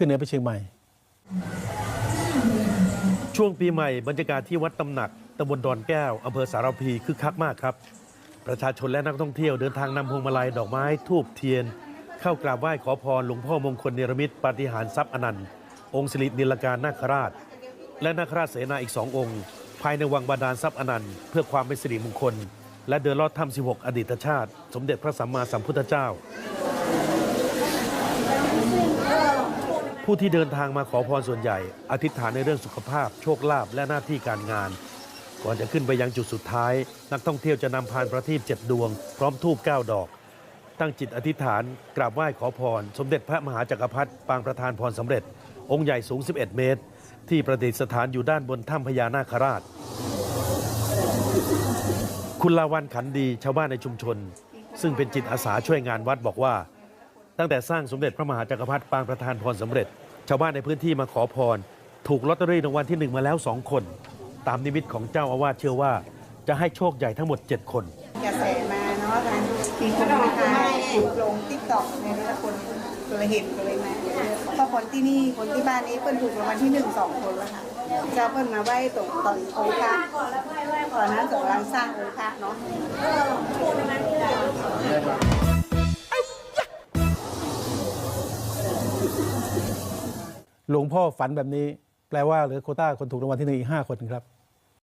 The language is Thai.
ขึ้นเหนือไปเชียงใหม่ ช่วงปีใหม่บรรยากาศที่วัดตำหนักตำบลดอนแก้วอำเภอสารพีคึกคักมากครับ ประชาชนและนักท่องเที่ยวเดินทางนำพวงมาลัยดอกไม้ทูบเทียน เข้ากราบไหว้ขอพรหลวงพ่อมงคลเนรมิตปาฏิหาริย์ทรัพย์อนันต์ องค์สิรินิลการนาคราช และนาคราชเสนาอีกสององค์ ภายในวังบาดาลทรัพย์อนันต์เพื่อความเป็นสิริมงคล และเดินลอดถ้ำ16 อดีตชาติ สมเด็จพระสัมมาสัมพุทธเจ้า ผู้ที่เดินทางมาขอพรส่วนใหญ่ อธิษฐานในเรื่องสุขภาพ โชคลาภและหน้าที่การงาน ก่อนจะขึ้นไปยังจุดสุดท้าย นักท่องเที่ยวจะนำพานประทีปเจ็ดดวง พร้อมทูบเก้าดอก ตั้งจิตอธิษฐาน กราบไหว้ขอพร สมเด็จพระมหาจักรพรรดิปางประธานพรสำเร็จ องค์ใหญ่สูง 11 เมตร ที่ประดิษฐานอยู่ด้านบนถ้ำพญานาคราช คุณลาวันขันดีชาวบ้านในชุมชน ซึ่งเป็นจิตอาสาช่วยงานวัดบอกว่า ตั้งแต่สร้างสมเด็จพระมหาจักรพรรดิปางประธานพรสำเร็จ ชาวบ้านในพื้นที่มาขอพร ถูกลอตเตอรี่รางวัลที่หนึ่งมาแล้วสองคน ตามนิมิตของเจ้าอาวาสเชื่อว่า จะให้โชคใหญ่ทั้งหมด 7 คนกระแสมาเนาะกันมีคนมาทายลงติ๊กต็อกในยแต่คนเลยเห็นก็เลยมาเพราะคนที่นี่คนที่บ้านนี้เปิ้นถูกรางวัลที่หนึ่งสองคนแล้วค่ะเจ้าเปิ้นมาไหว้ตรงตอนองค์พระตอนนั้นกำลังสร้างองค์พระเนาะ หลวงพ่อฝันแบบนี้แปลว่าเหลือโคต้าคนถูกรางวัลที่หนึ่งอีกห้าคนครับ